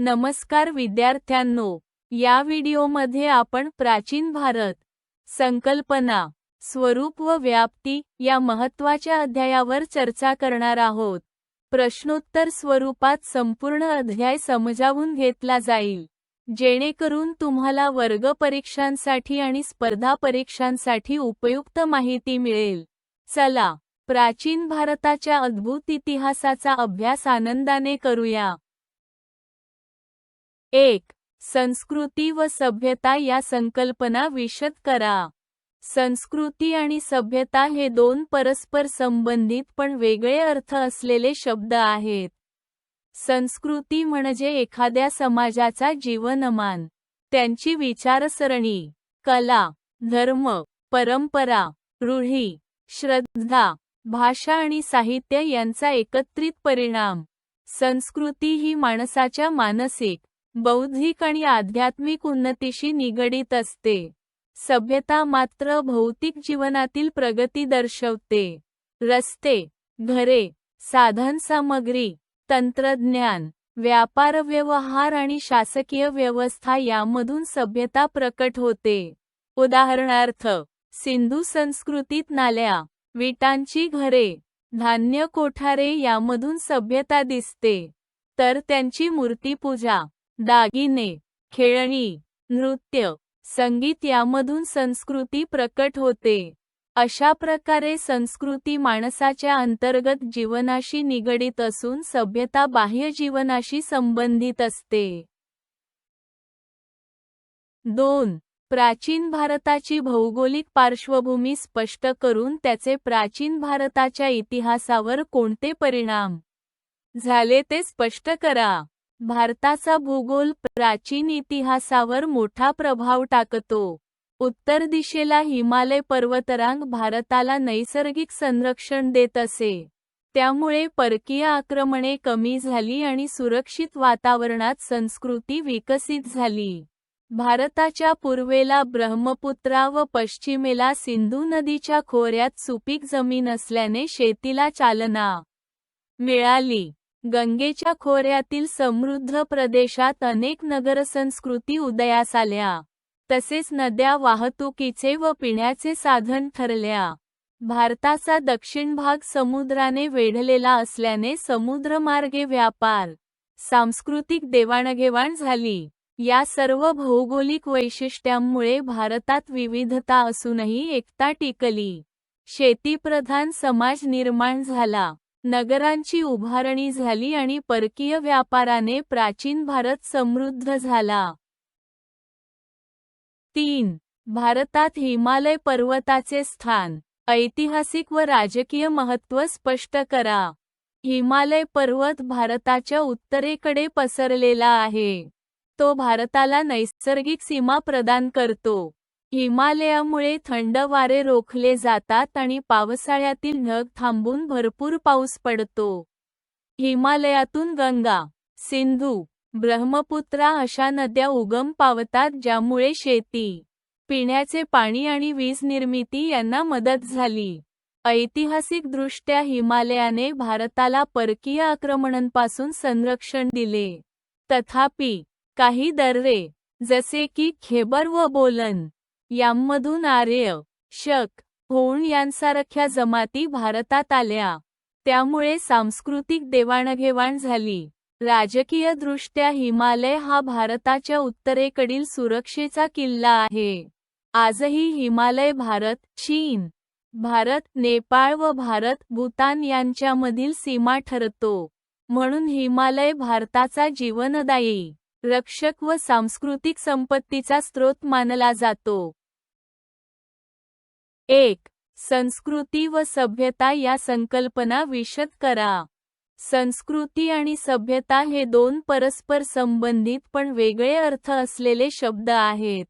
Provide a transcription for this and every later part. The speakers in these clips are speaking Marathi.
नमस्कार विद्यार्थ्यांनो या व्हिडिओमध्ये आपण प्राचीन भारत संकल्पना स्वरूप व व्याप्ती या महत्त्वाच्या अध्यायावर चर्चा करणार आहोत. प्रश्नोत्तर स्वरूपात संपूर्ण अध्याय समजावून घेतला जाईल. जेणेकरून तुम्हाला वर्ग परीक्षांसाठी आणि स्पर्धा परीक्षांसाठी उपयुक्त माहिती मिळेल. चला प्राचीन भारताच्या अद्भुत इतिहासाचा अभ्यास आनंदाने करूया. एक संस्कृती व सभ्यता या संकल्पना विशद करा. संस्कृती आणि सभ्यता हे दोन परस्पर संबंधित पण वेगळे अर्थ असलेले शब्द आहेत. संस्कृती म्हणजे एखाद्या समाजाचा जीवनमान त्यांची विचारसरणी कला धर्म परंपरा रूढी श्रद्धा भाषा आणि साहित्य यांचा एकत्रित परिणाम. संस्कृती ही माणसाच्या मानसिक बौद्धिक आणि आध्यात्मिक उन्नतीशी निगडीत असते. सभ्यता मात्र भौतिक जीवनातील प्रगती दर्शवते. रस्ते घरे साधनसामग्री तंत्रज्ञान व्यापार व्यवहार आणि शासकीय व्यवस्था यामधून सभ्यता प्रकट होते. उदाहरणार्थ सिंधू संस्कृतीत नाल्या विटांची घरे धान्य कोठारे यामधून सभ्यता दिसते. तर त्यांची मूर्तीपूजा दागिने खेळणी नृत्य संगीत यामधून संस्कृती प्रकट होते. अशा प्रकारे संस्कृती माणसाच्या अंतर्गत जीवनाशी निगडीत असून सभ्यता बाह्य जीवनाशी संबंधित असते. दोन. प्राचीन भारताची भौगोलिक पार्श्वभूमी स्पष्ट करून त्याचे प्राचीन भारताच्या इतिहासावर कोणते परिणाम? झाले ते स्पष्ट करा. भारताचा भूगोल प्राचीन इतिहासावर मोठा प्रभाव टाकतो. उत्तर दिशेला हिमालय पर्वतरांग भारताला नैसर्गिक संरक्षण देत असे. त्यामुळे परकीय आक्रमणे कमी झाली आणि सुरक्षित वातावरणात संस्कृती विकसित झाली. भारताच्या पूर्वेला ब्रह्मपुत्रा व पश्चिमेला सिंधू नदीच्या खोऱ्यात सुपीक जमीन असल्याने शेतीला चालना मिळाली. गंगेच्या खोऱ्यातील समृद्ध प्रदेशात अनेक नगरसंस्कृती उदयास आल्या. तसेच नद्या वाहतुकीचे व पिण्याचे साधन ठरल्या. भारताचा दक्षिण भाग समुद्राने वेढलेला असल्याने समुद्रमार्गे व्यापार सांस्कृतिक देवाणघेवाण झाली. या सर्व भौगोलिक वैशिष्ट्यांमुळे भारतात विविधता असूनही एकता टिकली. शेतीप्रधान समाज निर्माण झाला. नगरांची उभारणी झाली आणि परकीय व्यापाराने प्राचीन भारत समृद्ध झाला. तीन. भारतात हिमालय पर्वताचे स्थान. ऐतिहासिक व राजकीय महत्त्व स्पष्ट करा. हिमालय पर्वत भारताच्या उत्तरेकडे पसरलेला आहे. तो भारताला नैसर्गिक सीमा प्रदान करतो. हिमालयामुळे थंड वारे रोखले जातात आणि पावसाळ्यातील ढग थांबून भरपूर पाऊस पडतो. हिमालयातून गंगा सिंधू ब्रह्मपुत्रा अशा नद्या उगम पावतात ज्यामुळे शेती पिण्याचे पाणी आणि वीज निर्मिती यांना मदत झाली. ऐतिहासिकदृष्ट्या हिमालयाने भारताला परकीय आक्रमणांपासून संरक्षण दिले. तथापि काही दर्रे जसे की खेबर व बोलन यांमधून आर्य शक होण यांसारख्या जमाती भारतात आल्या. त्यामुळे सांस्कृतिक देवाणघेवाण झाली. राजकीय दृष्ट्या हिमालय हा भारताच्या उत्तरेकडील सुरक्षेचा किल्ला आहे. आजही हिमालय भारत चीन भारत नेपाळ व भारत भूतान यांच्यामधील सीमा ठरतो. म्हणून हिमालय भारताचा जीवनदायी रक्षक व सांस्कृतिक संपत्तीचा स्रोत मानला जातो. एक संस्कृती व सभ्यता या संकल्पना विशद करा. संस्कृती आणि सभ्यता हे दोन परस्पर संबंधित पण वेगळे अर्थ असलेले शब्द आहेत.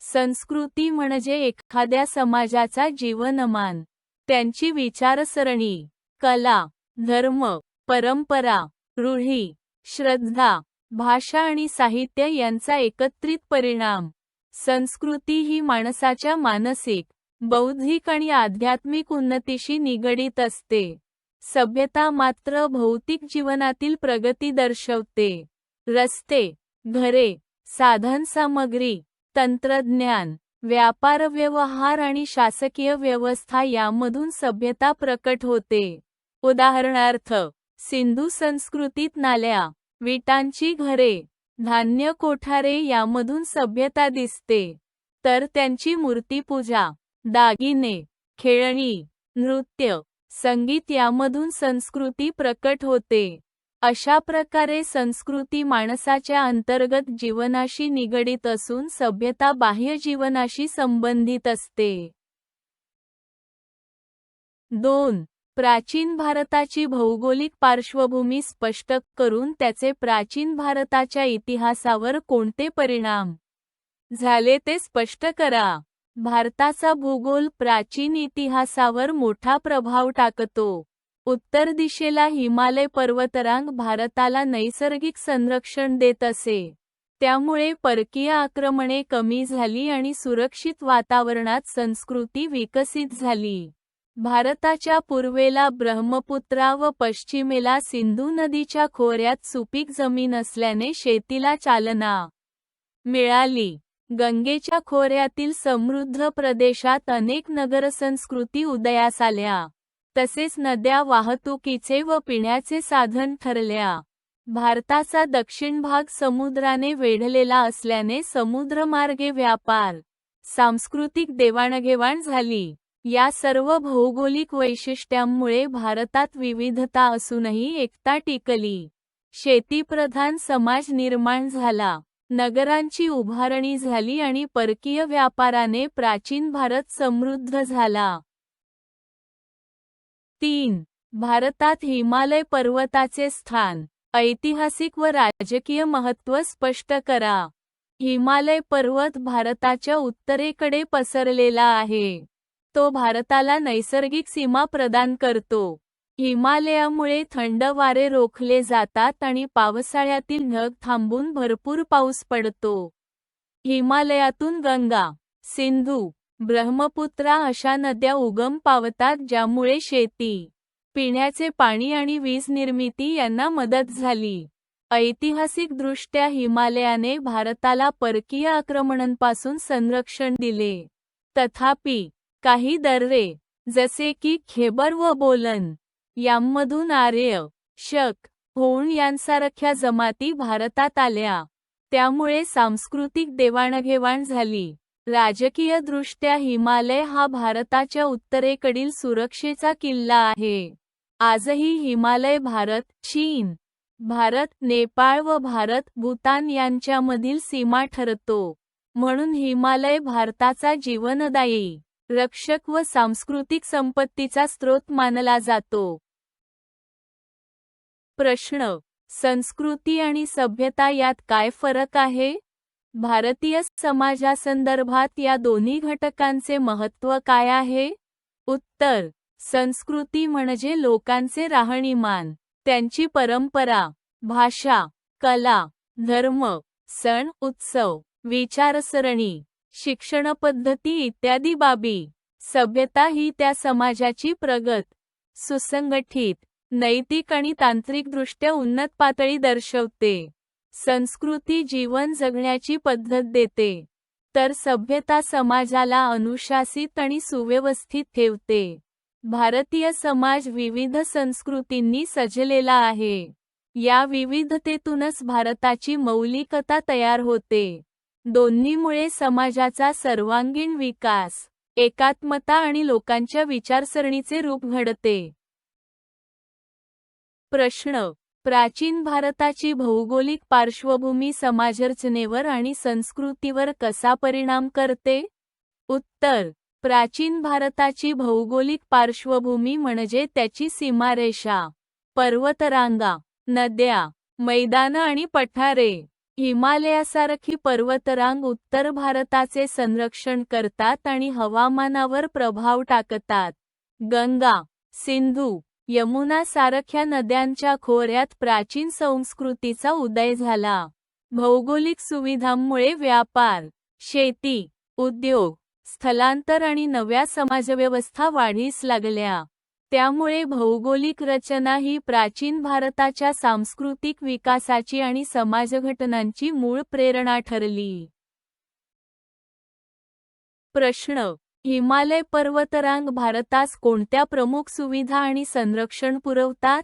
संस्कृती म्हणजे एखाद्या समाजाचा जीवनमान. त्यांची विचारसरणी कला धर्म परंपरा रूढी श्रद्धा भाषा आणि साहित्य यांचा एकत्रित परिणाम. संस्कृती ही माणसाच्या मानसिक बौद्धिक आणि आध्यात्मिक उन्नतीशी निगडीत असते. सभ्यता मात्र भौतिक जीवनातील प्रगती दर्शवते. रस्ते घरे साधनसामग्री तंत्रज्ञान व्यापार व्यवहार आणि शासकीय व्यवस्था यामधून सभ्यता प्रकट होते. उदाहरणार्थ सिंधू संस्कृतीत नाल्या विटांची घरे धान्य कोठारे यामधून सभ्यता दिसते. तर त्यांची मूर्तीपूजा दागिने खेळणी नृत्य संगीत यामधून संस्कृती प्रकट होते. अशा प्रकारे संस्कृती माणसाच्या अंतर्गत जीवनाशी निगडीत असून सभ्यता बाह्य जीवनाशी संबंधित असते. दोन. प्राचीन भारताची भौगोलिक पार्श्वभूमी स्पष्ट करून त्याचे प्राचीन भारताच्या इतिहासावर कोणते परिणाम? झाले ते स्पष्ट करा. भारताचा भूगोल प्राचीन इतिहासावर मोठा प्रभाव टाकतो. उत्तर दिशेला हिमालय पर्वतरांग भारताला नैसर्गिक संरक्षण देत असे. त्यामुळे परकीय आक्रमणे कमी झाली आणि सुरक्षित वातावरणात संस्कृती विकसित झाली. भारताच्या पूर्वेला ब्रह्मपुत्रा व पश्चिमेला सिंधू नदीच्या खोऱ्यात सुपीक जमीन असल्याने शेतीला चालना मिळाली. गंगेच्या खोऱ्यातील समृद्ध प्रदेशात अनेक नगरसंस्कृती उदयास आल्या. तसेच नद्या वाहतुकीचे व पिण्याचे साधन ठरल्या. भारताचा दक्षिण भाग समुद्राने वेढलेला असल्याने समुद्रमार्गे व्यापार सांस्कृतिक देवाणघेवाण झाली. या सर्व भौगोलिक वैशिष्ट्यांमुळे भारतात विविधता असूनही एकता टिकली. शेतीप्रधान समाज निर्माण झाला. नगरांची उभारणी झाली आणि परकीय व्यापाराने प्राचीन भारत समृद्ध झाला. तीन. भारतात हिमालय पर्वताचे स्थान. ऐतिहासिक व राजकीय महत्त्व स्पष्ट करा. हिमालय पर्वत भारताच्या उत्तरेकडे पसरलेला आहे. तो भारताला नैसर्गिक सीमा प्रदान करतो. हिमालयामुळे थंड वारे रोखले जातात आणि पावसाळ्यातील ढग थांबून भरपूर पाऊस पडतो. हिमालयातून गंगा सिंधू ब्रह्मपुत्रा अशा नद्या उगम पावतात ज्यामुळे शेती पिण्याचे पाणी आणि वीज निर्मिती यांना मदत झाली. ऐतिहासिकदृष्ट्या हिमालयाने भारताला परकीय आक्रमणांपासून संरक्षण दिले. तथापि काही दर्रे जसे की खेबर व बोलन यांमधून आर्य शक होऊन यांसारख्या जमाती भारतात आल्या. त्यामुळे सांस्कृतिक देवाणघेवाण झाली. राजकीय दृष्ट्या हिमालय हा भारताच्या उत्तरेकडील सुरक्षेचा किल्ला आहे. आजही हिमालय भारत चीन भारत नेपाळ व भारत भूतान यांच्यामधील सीमा ठरतो. म्हणून हिमालय भारताचा जीवनदायी रक्षक व सांस्कृतिक संपत्तीचा स्रोत मानला जातो. प्रश्न संस्कृती आणि सभ्यता यात काय फरक आहे? भारतीय समाजासंदर्भात या दोन्ही घटकांचे महत्त्व काय आहे? उत्तर संस्कृती म्हणजे लोकांचे राहणीमान त्यांची परंपरा भाषा कला धर्म सण उत्सव विचारसरणी शिक्षण पद्धती इत्यादी बाबी. सभ्यता ही त्या समाजाची प्रगत सुसंगठित नैतिक आणि तांत्रिकदृष्ट्या उन्नत पातळी दर्शवते. संस्कृती जीवन जगण्याची पद्धत देते. तर सभ्यता समाजाला अनुशासित आणि सुव्यवस्थित ठेवते. भारतीय समाज विविध संस्कृतींनी सजलेला आहे. या विविधतेतूनच भारताची मौलिकता तयार होते. दोन्हीमुळे समाजाचा सर्वांगीण विकास एकात्मता आणि लोकांच्या विचारसरणीचे रूप घडते. प्रश्न. प्राचीन भारताची भौगोलिक पार्श्वभूमी समाजरचनेवर आणि संस्कृतीवर कसा परिणाम करते? उत्तर. प्राचीन भारताची भौगोलिक पार्श्वभूमी म्हणजे त्याची सीमारेषा. पर्वतरांगा नद्या मैदानं आणि पठारे. हिमालयासारखी पर्वतरांग उत्तर भारताचे संरक्षण करतात आणि हवामानावर प्रभाव टाकतात. गंगा सिंधू यमुना सारख्या नद्यांच्या खोऱ्यात प्राचीन संस्कृतीचा उदय झाला. भौगोलिक सुविधांमुळे व्यापार शेती उद्योग स्थलांतर आणि नव्या समाजव्यवस्था वाढीस लागल्या. त्यामुळे भौगोलिक रचना ही प्राचीन भारताच्या सांस्कृतिक विकासाची आणि समाजघटनांची मूळ प्रेरणा ठरली. प्रश्न हिमालय पर्वतरांग भारतास कोणत्या प्रमुख सुविधा आणि संरक्षण पुरवतात?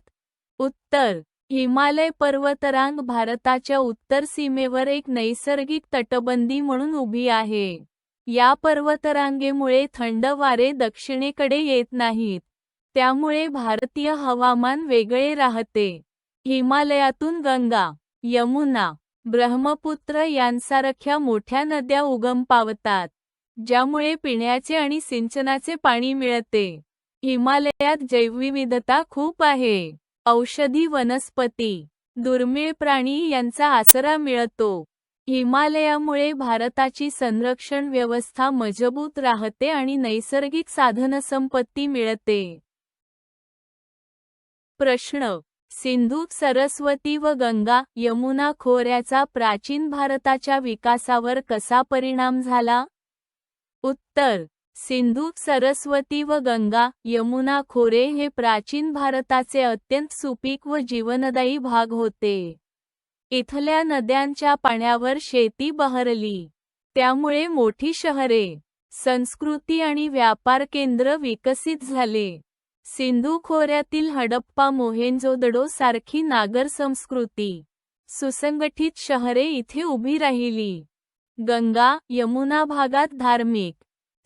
उत्तर हिमालय पर्वतरांग भारताच्या उत्तर सीमेवर एक नैसर्गिक तटबंदी म्हणून उभी आहे. या पर्वतरांगेमुळे थंड वारे दक्षिणेकडे येत नाहीत. त्यामुळे भारतीय हवामान वेगळे राहते. हिमालयातून गंगा यमुना ब्रह्मपुत्र यांसारख्या मोठ्या नद्या उगम पावतात. ज्यामुळे पिण्याचे आणि सिंचनाचे पाणी मिळते. हिमालयात जैवविविधता खूप आहे. औषधी वनस्पती दुर्मिळ प्राणी यांचा आसरा मिळतो. हिमालयामुळे भारताची संरक्षण व्यवस्था मजबूत राहते आणि नैसर्गिक साधनसंपत्ती मिळते. प्रश्न. सिंधू सरस्वती व गंगा यमुना खोऱ्याचा प्राचीन भारताच्या विकासावर कसा परिणाम झाला? उत्तर सिंधू सरस्वती व गंगा यमुना खोरे हे प्राचीन भारताचे अत्यंत सुपीक व जीवनदायी भाग होते. इथल्या नद्यांच्या पाण्यावर शेती बहरली. त्यामुळे मोठी शहरे संस्कृती आणि व्यापार केंद्र विकसित झाले. सिंधू खोऱ्यातील हडप्पा मोहेंजोदडो सारखी नागर संस्कृती सुसंगठित शहरे इथे उभी राहिली. गंगा यमुना भागात धार्मिक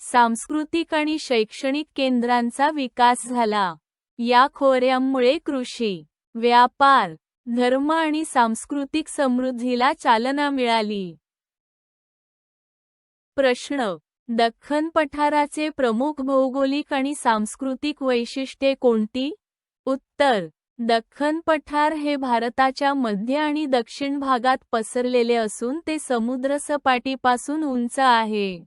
सांस्कृतिक आणि शैक्षणिक केंद्रांचा विकास झाला. या खोऱ्यांमुळे कृषी व्यापार धर्म आणि सांस्कृतिक समृद्धीला चालना मिळाली. प्रश्न. दख्खन पठाराचे प्रमुख भौगोलिक आणि सांस्कृतिक वैशिष्ट्ये कोणती? उत्तर. दख्खन पठार हे भारताच्या मध्य आणि दक्षिण भागात पसरलेले असून ते समुद्रसपाटीपासून उंच आहे.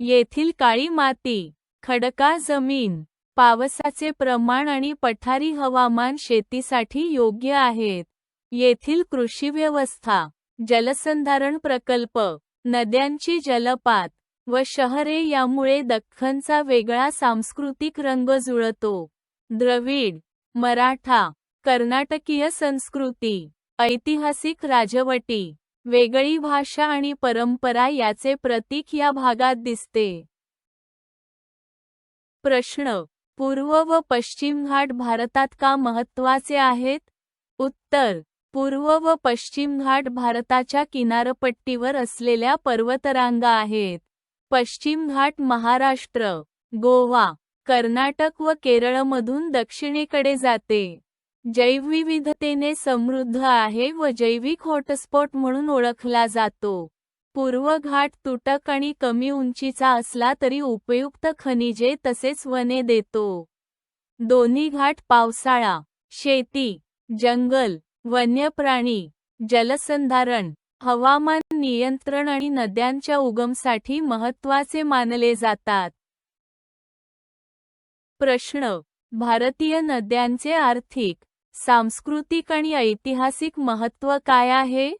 येथील काळी माती खडका जमीन पावसाचे प्रमाण आणि पठारी हवामान शेतीसाठी योग्य आहेत. येथील कृषी व्यवस्था जलसंधारण प्रकल्प नद्यांची जलपात व शहरे यामुळे दख्खनचा वेगळा सांस्कृतिक रंग जुळतो. द्रविड मराठा कर्नाटकीय संस्कृती ऐतिहासिक राजवटी वेगळी भाषा आणि परंपरा याचे प्रतीक या भागात दिसते. प्रश्न पूर्व व पश्चिम घाट भारतात का महत्त्वाचे आहेत? उत्तर पूर्व व पश्चिम घाट भारताच्या किनारपट्टीवर असलेल्या पर्वतरांगा आहेत. पश्चिम घाट महाराष्ट्र गोवा कर्नाटक व केरळमधून दक्षिणेकडे जाते. जैवविविधतेने समृद्ध आहे व जैविक हॉटस्पॉट म्हणून ओळखला जातो. पूर्व घाट तुटक आणि कमी उंचीचा असला तरी उपयुक्त खनिजे तसेच वने देतो. दोन्ही घाट पावसाळा शेती जंगल वन्यप्राणी जलसंधारण हवामान नियंत्रण आणि नद्यांच्या उगमसाठी महत्त्वाचे मानले जातात. प्रश्न. भारतीय नद्यांचे आर्थिक सांस्कृतिक आणि ऐतिहासिक महत्त्व काय आहे?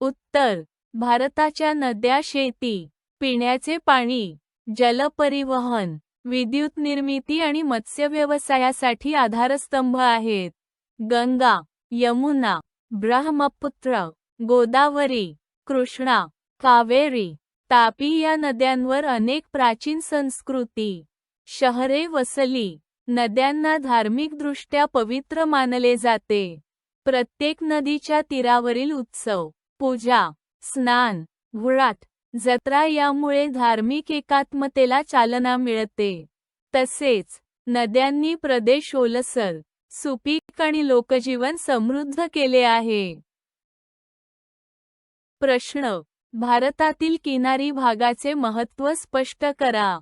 उत्तर. भारताच्या नद्या शेती पिण्याचे पाणी जलपरिवहन विद्युत निर्मिती आणि मत्स्य व्यवसायासाठी आधारस्तंभ आहेत. गंगा यमुना ब्रह्मपुत्र गोदावरी कृष्णा कावेरी तापी या नद्यांवर अनेक प्राचीन संस्कृती शहरे वसली. नद्यांना धार्मिकदृष्ट्या पवित्र मानले जाते. प्रत्येक नदीच्या तीरावरील उत्सव पूजा स्नान व्रत जत्रा यामुळे धार्मिक एकात्मतेला चालना मिळते. तसेच नद्यांनी प्रदेश ओलसर सुपीक आणि लोकजीवन समृद्ध केले आहे. प्रश्न. भारतातील किनारी भागाचे महत्त्व स्पष्ट करा.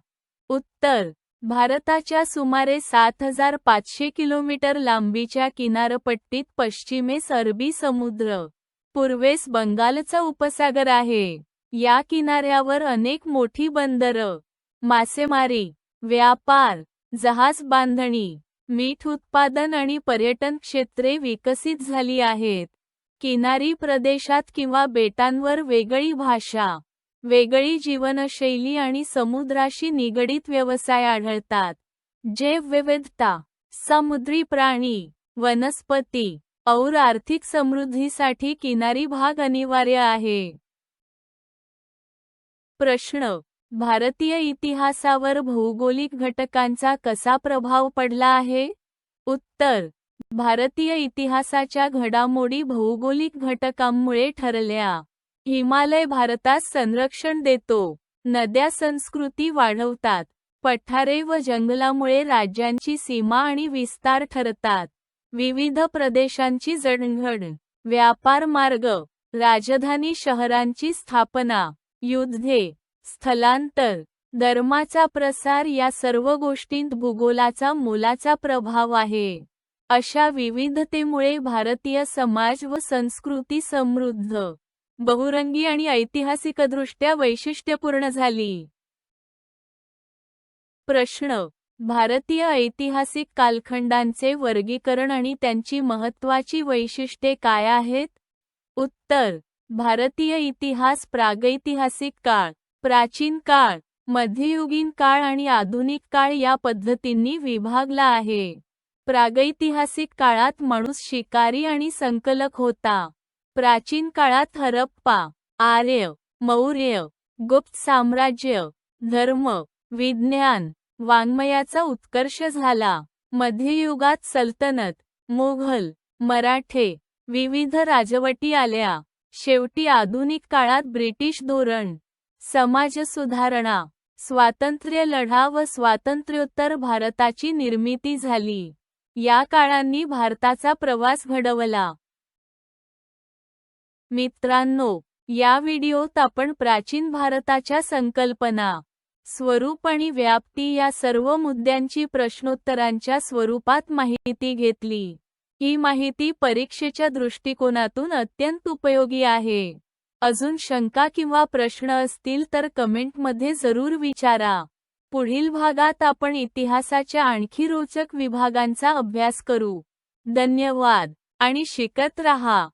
उत्तर. भारताच्या सुमारे सात हजार पाचशे किलोमीटर लांबीच्या किनारपट्टीत पश्चिमेस अरबी समुद्र पूर्वेस बंगालचा उपसागर आहे. या किनाऱ्यावर अनेक मोठी बंदरं मासेमारी व्यापार जहाज बांधणी मीठ उत्पादन आणि पर्यटन क्षेत्रे विकसित झाली आहेत. किनारी प्रदेशात किंवा बेटांवर वेगळी भाषा वेगळी जीवनशैली आणि समुद्राशी निगडीत व्यवसाय आढळतात जैवविविधता समुद्री प्राणी वनस्पती और आर्थिक समृद्धीसाठी किनारी भाग अनिवार्य आहे. प्रश्न. भारतीय इतिहासावर भौगोलिक घटकांचा कसा प्रभाव पडला आहे? उत्तर. भारतीय इतिहासाच्या घडामोडी भौगोलिक घटकांमुळे ठरल्या. हिमालय भारतास संरक्षण देतो. नद्या संस्कृती वाढवतात. पठारे व जंगलामुळे राज्यांची सीमा आणि विस्तार ठरतात. विविध प्रदेशांची जडणघड व्यापार मार्ग राजधानी शहरांची स्थापना युद्धे स्थलांतर धर्माचा प्रसार या सर्व गोष्टींत भूगोलाचा मोलाचा प्रभाव आहे. अशा विविधतेमुळे भारतीय समाज व संस्कृती समृद्ध. बहुरंगी आणि ऐतिहासिकदृष्ट्या वैशिष्ट्यपूर्ण झाली. प्रश्न. भारतीय ऐतिहासिक कालखंडांचे वर्गीकरण आणि त्यांची महत्त्वाची वैशिष्ट्ये काय आहेत? उत्तर. भारतीय इतिहास प्रागैतिहासिक काळ प्राचीन काळ मध्ययुगीन काळ आणि आधुनिक काळ या पद्धतींनी विभागला आहे. प्रागैतिहासिक काळात माणूस शिकारी आणि संकलक होता. प्राचीन काळात हरप्पा आर्य मौर्य गुप्त साम्राज्य धर्म विज्ञान वाङ्मयाचा उत्कर्ष झाला. मध्ययुगात सल्तनत मुघल मराठे विविध राजवटी आल्या. शेवटी आधुनिक काळात ब्रिटिश धोरण समाज सुधारणा स्वातंत्र्य लढा व स्वातंत्र्योत्तर भारताची निर्मिती झाली. या काळांनी भारताचा प्रवास घडवला. मित्रांनो या व्हिडिओत आपण प्राचीन भारताच्या संकल्पना स्वरूप आणि व्याप्ती या सर्व मुद्द्यांची प्रश्नोत्तरांच्या स्वरूपात माहिती घेतली. ही माहिती परीक्षेच्या दृष्टिकोनातून अत्यंत उपयोगी आहे. अजून शंका किंवा प्रश्न असतील तर कमेंटमध्ये जरूर विचारा. पुढील भागात आपण इतिहासाच्या आणखी रोचक विभागांचा अभ्यास करू. धन्यवाद आणि शिकत रहा.